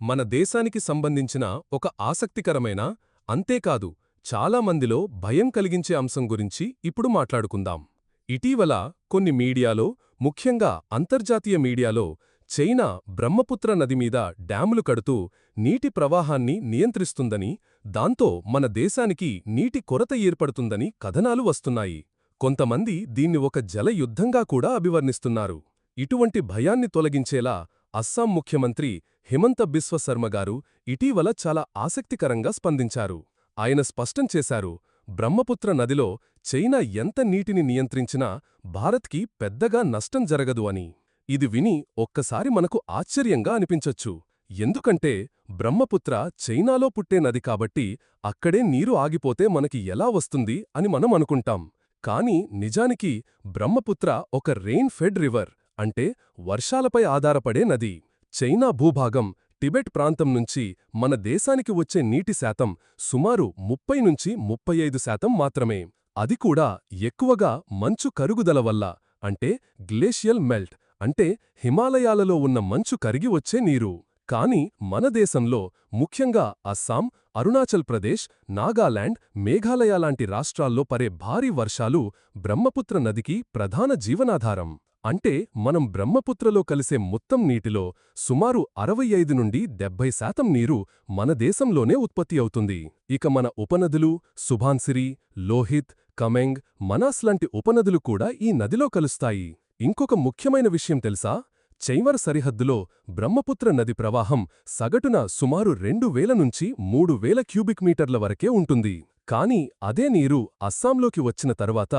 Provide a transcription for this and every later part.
మన దేశానికి సంబంధించిన ఒక ఆసక్తికరమైన అంతేకాదు చాలా మందిలో భయం కలిగించే అంశం గురించి ఇప్పుడు మాట్లాడుకుందాం. ఇటీవల కొన్ని మీడియాలో ముఖ్యంగా అంతర్జాతీయ మీడియాలో చైనా బ్రహ్మపుత్ర నది మీద డ్యాములు కడుతూ నీటి ప్రవాహాన్ని నియంత్రిస్తుందని దాంతో మన దేశానికి నీటి కొరత ఏర్పడుతుందని కథనాలు వస్తున్నాయి. కొంతమంది దీన్ని ఒక జల యుద్ధంగా కూడా అభివర్ణిస్తున్నారు. ఇటువంటి భయాన్ని తొలగించేలా అస్సాం ముఖ్యమంత్రి హిమంత బిశ్వ శర్మ గారు ఇటీవల చాలా ఆసక్తికరంగా స్పందించారు. ఆయన స్పష్టం చేశారు బ్రహ్మపుత్ర నదిలో చైనా ఎంత నీటిని నియంత్రించినా భారత్కి పెద్దగా నష్టం జరగదు అని. ఇది విని ఒక్కసారి మనకు ఆశ్చర్యంగా అనిపించొచ్చు. ఎందుకంటే బ్రహ్మపుత్ర చైనాలో పుట్టే నది కాబట్టి అక్కడే నీరు ఆగిపోతే మనకి ఎలా వస్తుంది అని మనం అనుకుంటాం. కాని నిజానికి బ్రహ్మపుత్ర ఒక రెయిన్ ఫెడ్ రివర్ అంటే వర్షాలపై ఆధారపడే నది. చైనా భూభాగం టిబెట్ ప్రాంతం నుంచి మన దేశానికి వచ్చే నీటి శాతం సుమారు ముప్పై నుంచి ముప్పై ఐదు శాతం మాత్రమే. అది కూడా ఎక్కువగా మంచు కరుగుదల వల్ల అంటే గ్లేషియల్ మెల్ట్ అంటే హిమాలయాలలో ఉన్న మంచు కరిగి వచ్చే నీరు. కాని మన దేశంలో ముఖ్యంగా అస్సాం అరుణాచల్ ప్రదేశ్ నాగాలాండ్ మేఘాలయ లాంటి రాష్ట్రాల్లో పరే భారీ వర్షాలు బ్రహ్మపుత్ర నదికి ప్రధాన జీవనాధారం. అంటే మనం బ్రహ్మపుత్రలో కలిసే మొత్తం నీటిలో సుమారు అరవై ఐదు నుండి డెబ్బై శాతం నీరు మన దేశంలోనే ఉత్పత్తి అవుతుంది. ఇక మన ఉపనదులు సుభాన్సిరి లోహిత్ కమెంగ్ మనాస్ లాంటి ఉపనదులు కూడా ఈ నదిలో కలుస్తాయి. ఇంకొక ముఖ్యమైన విషయం తెలుసా? చైవర్ సరిహద్దులో బ్రహ్మపుత్ర నది ప్రవాహం సగటున సుమారు రెండు వేల నుంచి మూడు వేల క్యూబిక్ మీటర్ల వరకే ఉంటుంది. కాని అదే నీరు అస్సాంలోకి వచ్చిన తర్వాత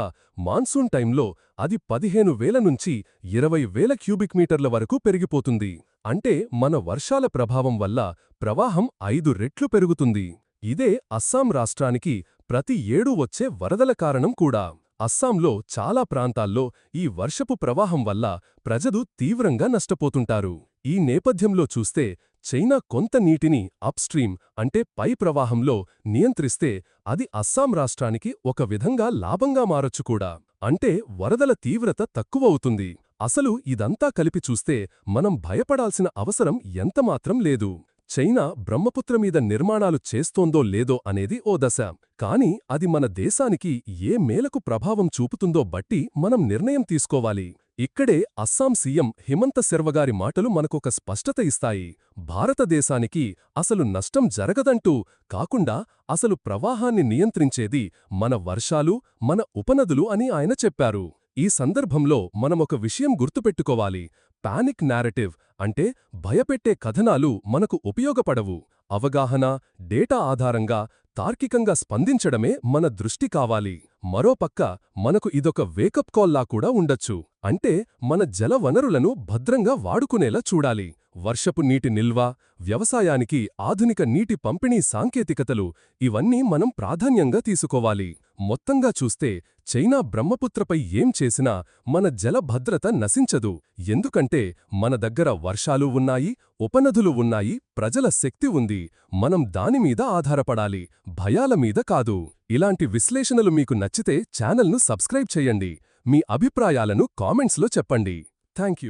మాన్సూన్ టైంలో అది పదిహేను వేల నుంచి ఇరవై వేల క్యూబిక్ మీటర్ల వరకు పెరిగిపోతుంది. అంటే మన వర్షాల ప్రభావం వల్ల ప్రవాహం ఐదు రెట్లు పెరుగుతుంది. ఇదే అస్సాం రాష్ట్రానికి ప్రతి ఏడూ వచ్చే వరదల కారణం కూడా. అస్సాంలో చాలా ప్రాంతాల్లో ఈ వర్షపు ప్రవాహం వల్ల ప్రజలు తీవ్రంగా నష్టపోతుంటారు. ఈ నేపథ్యంలో చూస్తే చైనా కొంత నీటిని అప్స్ట్రీమ్ అంటే పై ప్రవాహంలో నియంత్రిస్తే అది అస్సాం రాష్ట్రానికి ఒక విధంగా లాభంగా మారొచ్చు కూడా. అంటే వరదల తీవ్రత తక్కువవుతుంది. అసలు ఇదంతా కలిపి చూస్తే మనం భయపడాల్సిన అవసరం ఎంతమాత్రం లేదు. చైనా బ్రహ్మపుత్ర మీద నిర్మాణాలు చేస్తోందో లేదో అనేది ఓ దశ. కాని అది మన దేశానికి ఏ మేలకు ప్రభావం చూపుతుందో బట్టి మనం నిర్ణయం తీసుకోవాలి. ఇక్కడే అస్సాం సీఎం హిమంత శర్వగారి మాటలు మనకొక స్పష్టత ఇస్తాయి. భారతదేశానికి అసలు నష్టం జరగదంటూ కాకుండా అసలు ప్రవాహాన్ని నియంత్రించేది మన వర్షాలు మన ఉపనదులు అని ఆయన చెప్పారు. ఈ సందర్భంలో మనమొక విషయం గుర్తుపెట్టుకోవాలి. పానిక్ నారటివ్ అంటే భయపెట్టే కథనాలు మనకు ఉపయోగపడవు. అవగాహన డేటా ఆధారంగా తార్కికంగా స్పందించడమే మన దృష్టి కావాలి. మరోపక్క మనకు ఇదొక వేకప్ కాల్లా కూడా ఉండొచ్చు. అంటే మన జల వనరులను భద్రంగా వాడుకునేలా చూడాలి. వర్షపు నీటి నిల్వ వ్యవసాయానికి ఆధునిక నీటి పంపిణీ సాంకేతికతలు ఇవన్నీ మనం ప్రాధాన్యంగా తీసుకోవాలి. మొత్తంగా చూస్తే చైనా బ్రహ్మపుత్రపై ఏం చేసినా మన జల భద్రత నశించదు. ఎందుకంటే మన దగ్గర వర్షాలు ఉన్నాయి ఉపనదులు ఉన్నాయి ప్రజల శక్తి ఉంది. మనం దానిమీద ఆధారపడాలి భయాల మీద కాదు. ఇలాంటి విశ్లేషణలు మీకు నచ్చితే ఛానల్ను సబ్స్క్రైబ్ చేయండి. మీ అభిప్రాయాలను కామెంట్స్లో చెప్పండి. థ్యాంక్